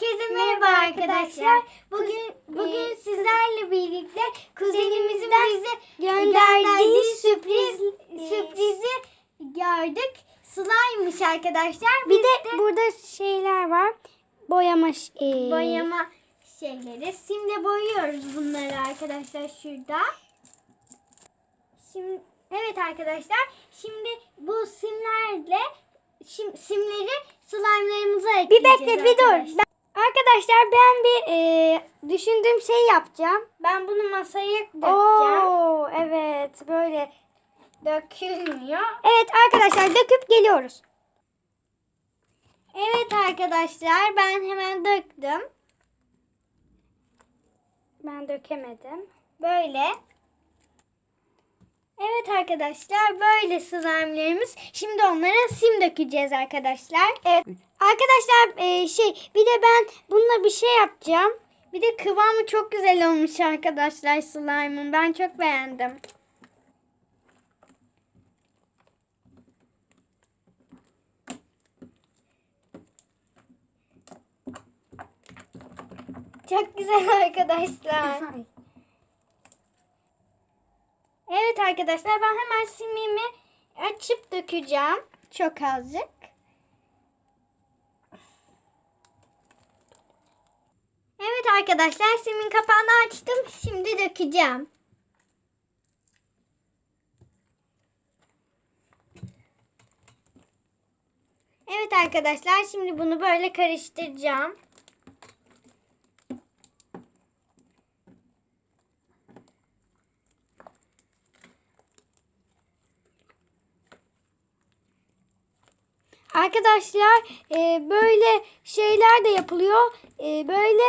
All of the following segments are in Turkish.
Herkese merhaba arkadaşlar. Bugün bugün sizlerle birlikte kuzenimizin bize gönderdiği sürpriz sürprizi gördük. Sıla'ymış arkadaşlar. Biz Bir de burada şeyler var. Boyama ş- e, boyama şeyleri. Simle boyuyoruz bunları arkadaşlar şurada. Şimdi evet arkadaşlar. Şimdi bu simlerle sim, simleri slime'larımıza Bir ekleyeceğiz bekle bir dur. Arkadaşlar. Ben- bir e, düşündüğüm şey yapacağım. Ben bunu masaya dökeceğim. Oo evet böyle. Dökülmüyor. Evet arkadaşlar döküp geliyoruz. Evet arkadaşlar ben hemen döktüm. Ben dökemedim. Böyle. Evet arkadaşlar böyle slime'lerimiz. Şimdi onlara sim dökeceğiz arkadaşlar. Evet. Arkadaşlar e, şey bir de ben bununla bir şey yapacağım. Bir de kıvamı çok güzel olmuş arkadaşlar slime'ın. Ben çok beğendim. Çok güzel arkadaşlar. Evet arkadaşlar ben hemen simimi açıp dökeceğim. Çok azıcık. Evet arkadaşlar simin kapağını açtım. Şimdi dökeceğim. Evet arkadaşlar şimdi bunu böyle karıştıracağım. Arkadaşlar e, böyle şeyler de yapılıyor. E, böyle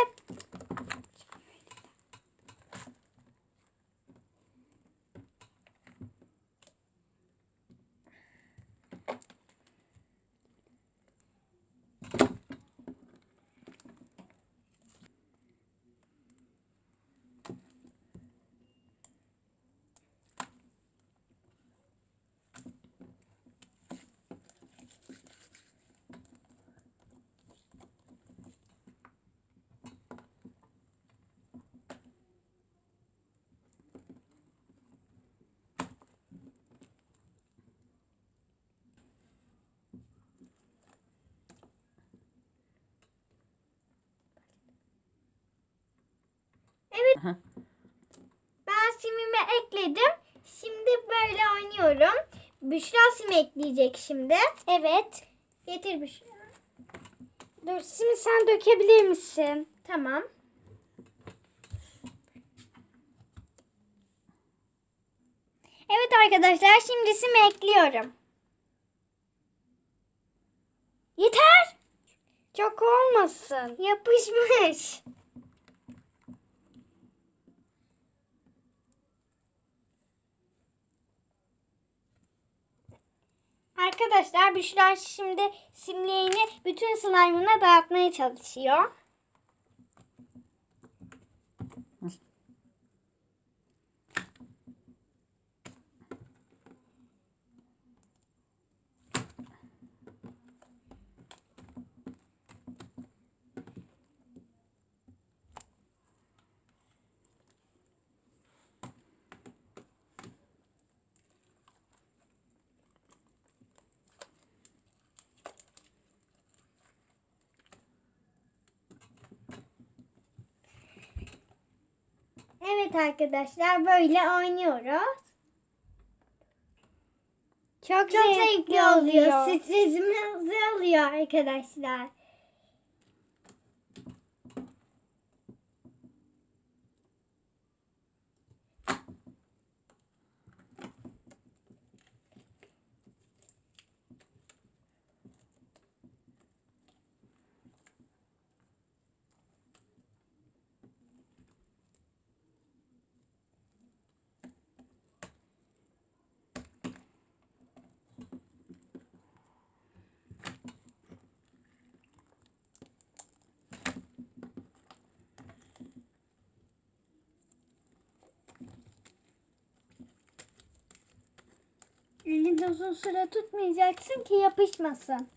Evet. Ben simimi ekledim. Şimdi böyle oynuyorum. Büşra sim ekleyecek şimdi. evet. Getir Büşra. Dur şimdi sen dökebilir misin? Tamam. Evet arkadaşlar şimdi sim ekliyorum. Yeter. Çok olmasın. Yapışmış. Arkadaşlar Büşra şimdi simleğini bütün slime'ına dağıtmaya çalışıyor. Evet arkadaşlar böyle oynuyoruz. Çok, Çok zevkli oluyor. Stresimizi alıyor arkadaşlar. Elinde uzun süre tutmayacaksın ki yapışmasın.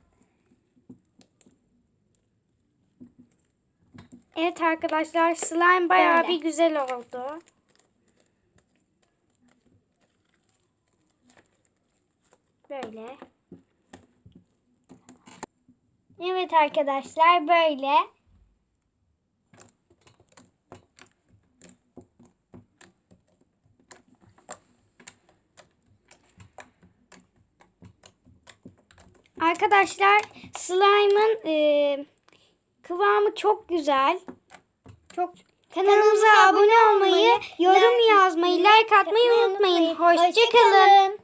Evet arkadaşlar slime bayağı Böyle. bir güzel oldu. Böyle. Evet arkadaşlar böyle. Arkadaşlar slime'ın e, kıvamı çok güzel. Çok Kanalımıza abone olmayı, yorum yazmayı, like atmayı unutmayın. Hoşçakalın.